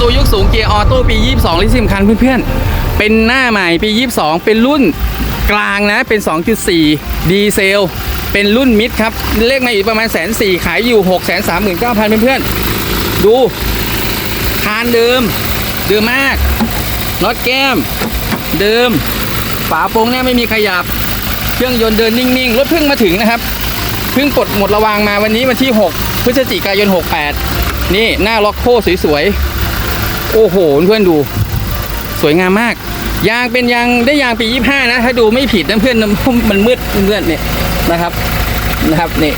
ตูยกสูงเกียร์ออโต้ปี 22ที่สำคัญเพื่อนๆ เป็นหน้าใหม่ปี 22 เป็นรุ่นกลางนะ เป็น 2.4 ดีเซล เป็นรุ่นมิดครับ เลขมาอยู่ประมาณแสนสี่ขายอยู่ 6 3 9 0 0 0 เพื่อนๆ ดูคานเดิม เดิมมากน็อตแก้ม เดิม ฝาโปร่งเนี่ยไม่มีขยับ เครื่องยนต์เดินนิ่งๆ รถเพิ่งมาถึงนะครับ เพิ่งปลดหมดระวางมาวันนี้วันที่ 6 พฤศจิกายน 68 นี่หน้าล็อกโค้สวยๆ โอ้โหเพื่อนดู สวยงามมาก ยางเป็นยางได้ยางปี 25 นะ ถ้าดูไม่ผิดนะเพื่อนมันมืดเพื่อนเนี่ยนะครับนะครับนี่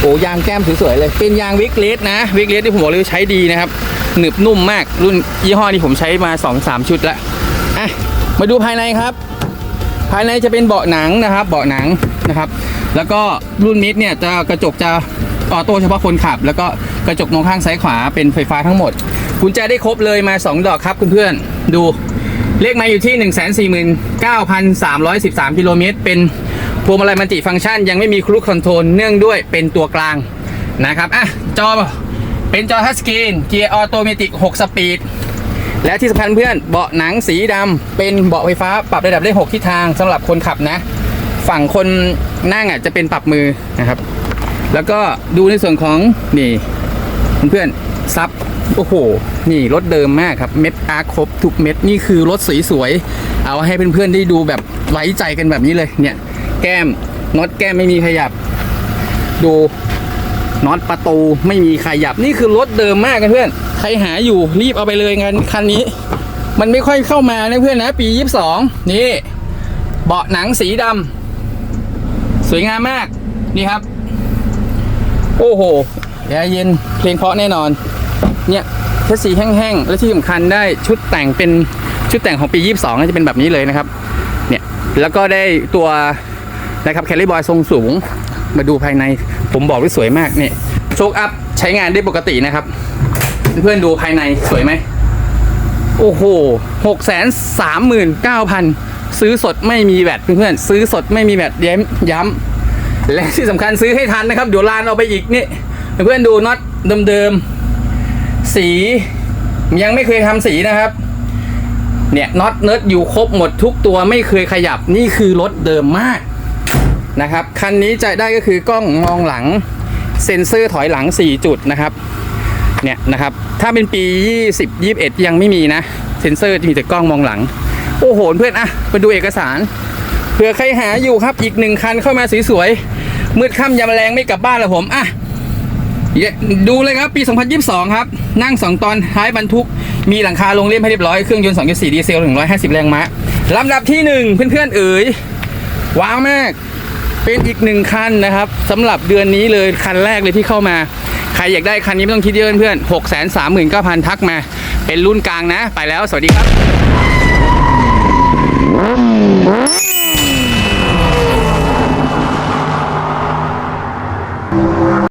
โอ้ยางแก้มสวยๆเลย เป็นยางวิกเลสนะวิกเลสที่ผมบอกเลยใช้ดีนะครับหนึบนุ่มมากรุ่นยี่ห้อที่ผมใช้มา 2-3 ชุดล้วอะมาดูภายในครับ ภายในจะเป็นเบาะหนังนะครับ เบาะหนังนะครับ แล้วก็รุ่นมิดเนี่ยจะกระจกจะออโต้เฉพาะคนขับ แล้วก็กระจกมองข้างซ้ายขวาเป็นไฟฟ้าทั้งหมด กุญแจได้ครบเลยมา 2 ดอกครับเพื่อนๆ ดูเลขมาอยู่ที่ 149,313 กิโลเมตร เป็นพวงมาลัยมัลติฟังก์ชัน ยังไม่มีครูคอนโทรลเนื่องด้วยเป็นตัวกลางนะครับอะจอเป็นจอทัชสกรีนเกียร์ออโตเมติก 6 สปีด และที่สำคัญเพื่อนเบาะหนังสีดำเป็นเบาะไฟฟ้าปรับระดับได้ 6 ทิศทางสำหรับคนขับนะ ฝั่งคนนั่งอะจะเป็นปรับมือนะครับ แล้วก็ดูในส่วนของนี่เพื่อนซับ โอ้โห นี่รถเดิมมากครับเม็ดอาร์ครบทุกเม็ดนี่คือรถสวยๆเอาให้เพื่อนๆได้ดูแบบไว้ใจกันแบบนี้เลยเนี่ย แก้มน็อตแก้มไม่มีขยับ ดูน็อตประตูไม่มีขยับนี่คือรถเดิมมากกันเพื่อน ใครหาอยู่รีบเอาไปเลยกันคันนี้ มันไม่ค่อยเข้ามานะเพื่อนนะปี 22 นี่ เบาะหนังสีดำสวยงามมากนี่ครับ โอ้โหแอร์เย็นเพลงเพราะแน่นอน เนี่ยแค่สีแห้งๆ และที่สำคัญได้ชุดแต่งเป็นชุดแต่งของปี 22น่าจะเป็นแบบนี้เลยนะครับ เนี่ย แล้วก็ได้ตัวนะครับแคลรี่บอยทรงสูง มาดูภายใน ผมบอกว่าสวยมากเนี่ยโชคอัพใช้งานได้ปกตินะครับ เพื่อนๆดูภายในสวยไหม โอ้โหหกแสนสามหมื่นเก้าพันซื้อสดไม่มีแบตเพื่อนๆซื้อสดไม่มีแบตย้ำย้ำและที่สำคัญซื้อให้ทันนะครับเดี๋ยวลานเอาไปอีกนี่เพื่อนๆดูน็อตเดิมๆ สียังไม่เคยทำสีนะครับ เนี่ยน็อตเนิร์ดอยู่ครบหมดทุกตัวไม่เคยขยับนี่คือรถเดิมมากนะครับคันนี้จะได้ก็คือกล้องมองหลังเซ็นเซอร์ถอยหลัง 4 จุดนะครับเนี่ยนะครับถ้าเป็นปี 20 21 ยังไม่มีนะ เซ็นเซอร์จะมีแต่กล้องมองหลัง โอ้โหเพื่อนอะมาดูเอกสารเผื่อใครหาอยู่ครับอีกหนึ่งคันเข้ามาสวยๆมืดค่ำยามแรงไม่กลับบ้านแล้วผมอะ ดูเลยครับปี 2022 ครับ นั่ง 2 ตอนท้ายบรรทุก มีหลังคาลงเล่มให้เรียบร้อย เครื่องยนต์ 2.4 ดีเซล 150 แรงม้าลำดับที่ 1 เพื่อนๆ เอ๋ยว้าวมาก เป็นอีกหนึ่งคันนะครับสำหรับเดือนนี้เลยคันแรกเลยที่เข้ามา ใครอยากได้คันนี้ไม่ต้องคิดเยอะเพื่อนหกแสนสามหมื่นเก้าพันทักมา เป็นรุ่นกลางนะ ไปแล้ว สวัสดีครับ